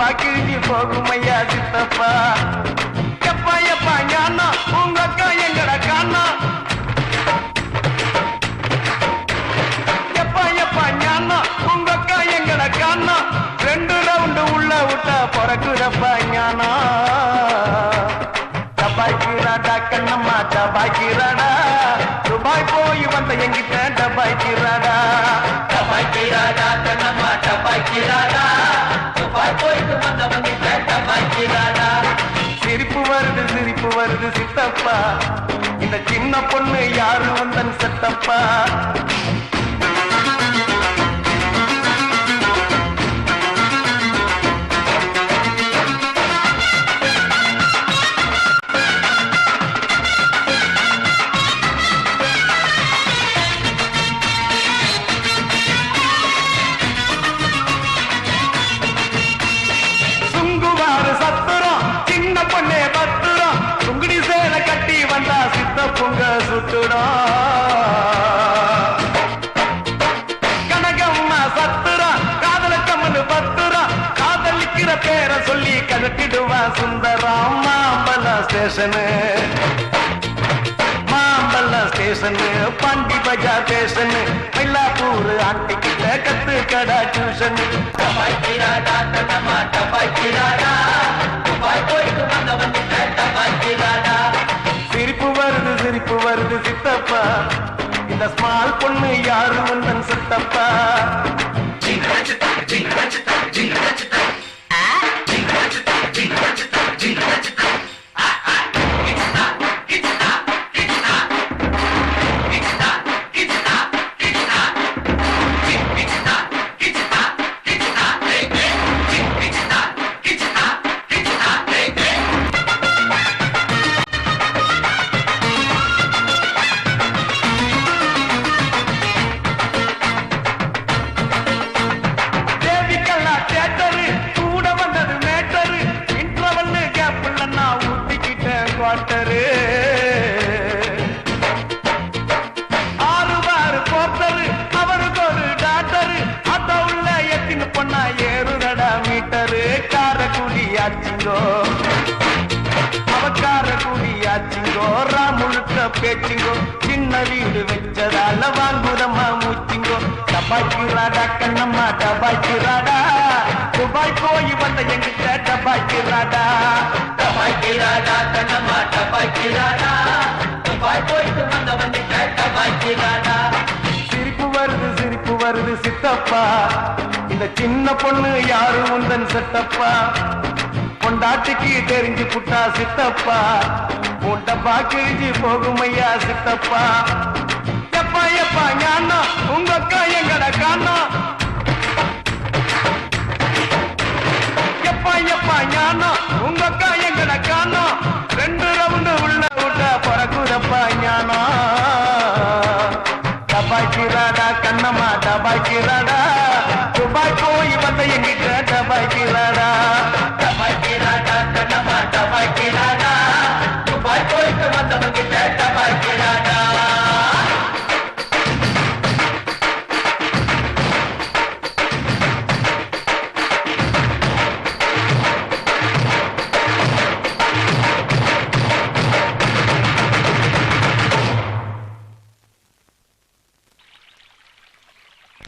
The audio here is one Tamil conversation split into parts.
உன் டப்பா கிழிஞ்சு போகும் சித்தப்பா. எப்பா எப்பா ஞானா உங்க அக்கா எங்கட காணா. எப்பா எப்பா ஞானா உங்க அக்கா எங்கட காணா. ரெண்டு ரவுண்டு உள்ள விட்டா பிறக்குறப்பா ஞானா. டபாய்க்கிறாடா கண்ணம்மா டபாய்க்கிறாடா துபாய் போய் வந்த எங்கிட்ட டபாய்க்கிறாடா டபாய்க்கிறாடா கண்ணம்மா டபாய்க்கிறாடா துபாய் போயிட்டு சிரிப்பு வருது சிரிப்பு வருது சித்தப்பா. இந்த சின்ன பொண்ணு யாரு வந்தன் சத்தப்பா? பாப்பா. வீடு வச்சதால வாங்குதம்மா மூச்சிங்கோ டபாய்க்கு ராடா கண்ணம்மா டபாய்க்கு ராடா. துபாய் போய் வந்த எங்கிட்ட டபாய்க்கு ராடா. கண்ணம்மா டபாய்க்கு ராடா. துபாய் போயிட்டு டபாய்க்கு ராடா. சிரிப்பு வருது சிரிப்பு வருது சித்தப்பா. இந்த சின்ன பொண்ணு யாரு உந்தன் செட்டப்பா பொண்டாட்டிக்கு தெரிஞ்சு புட்டா சித்தப்பா. உன் கிழிஞ்சு போகும் ஐயா சித்தப்பா. எப்பா எப்பா ஞானா உங்க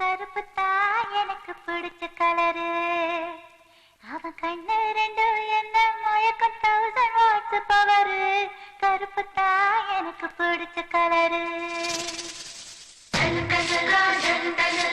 கருப்பு தான் எனக்கு பிடிச்ச கலரு அவன் கண்ணு ரெண்டு என்ன மயக்கம் தௌசண்ட் வாட்ஸ் பவரு கருப்பு தான் எனக்கு பிடிச்ச கலரு கருப்பு தான் எனக்கு பிடிச்ச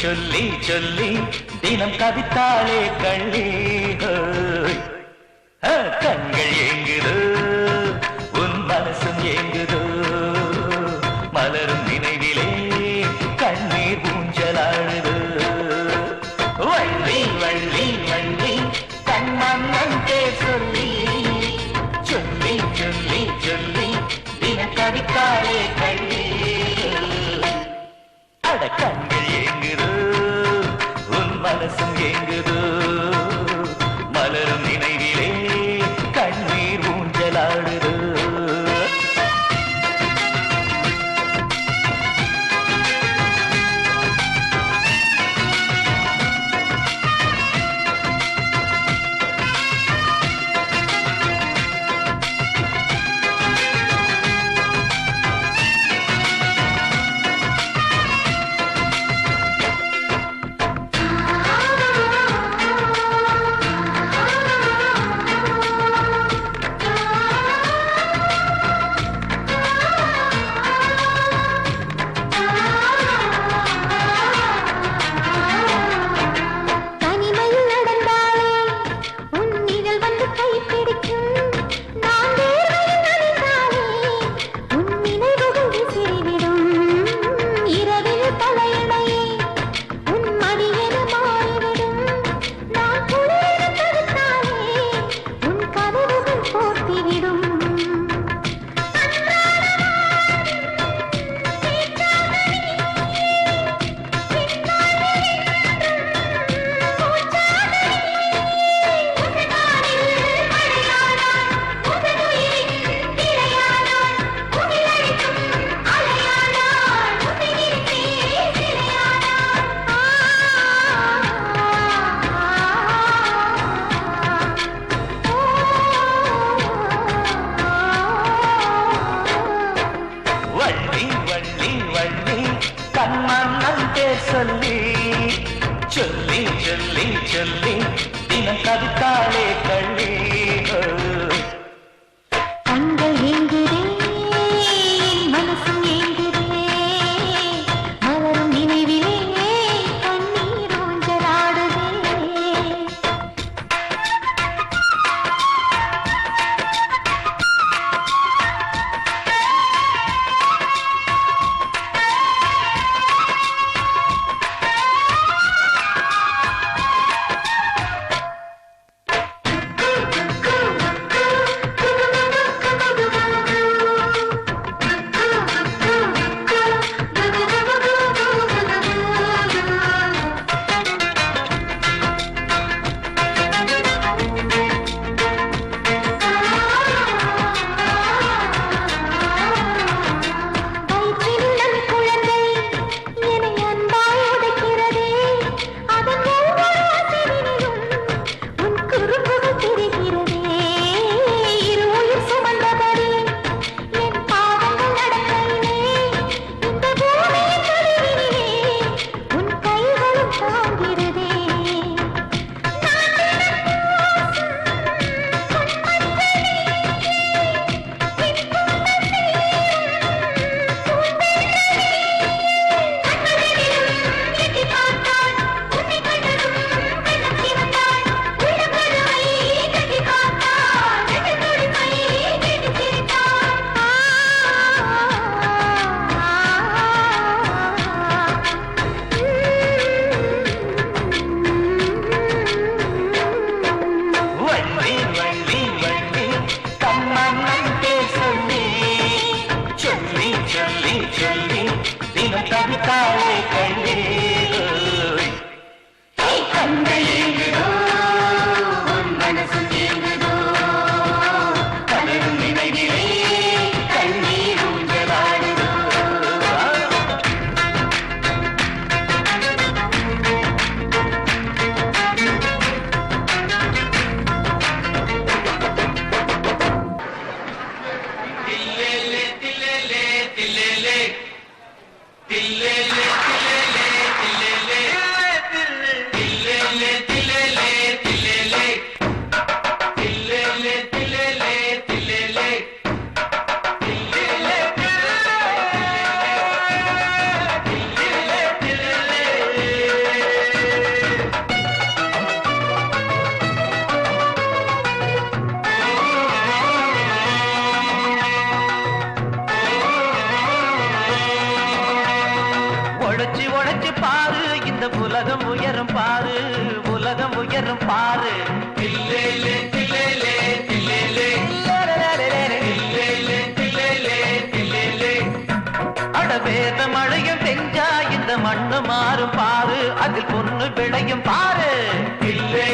சொல்லி சொல்லி தினம் கவித்தாளே கள்ளி மனசும் ஏங்குதோ மலரும் நினை உழைச்சி உழைச்சி பாரு. இந்த உலகம் உயரும் பாரு. உலகம் உயரும் பாரு. இல்லை இல்லை இல்லை இல்லை இல்லை வேத மழையும் பெஞ்சா இந்த மண்ணு மாறும் பாரு. அதில் பொண்ணு விளையும் பாரு. இல்லை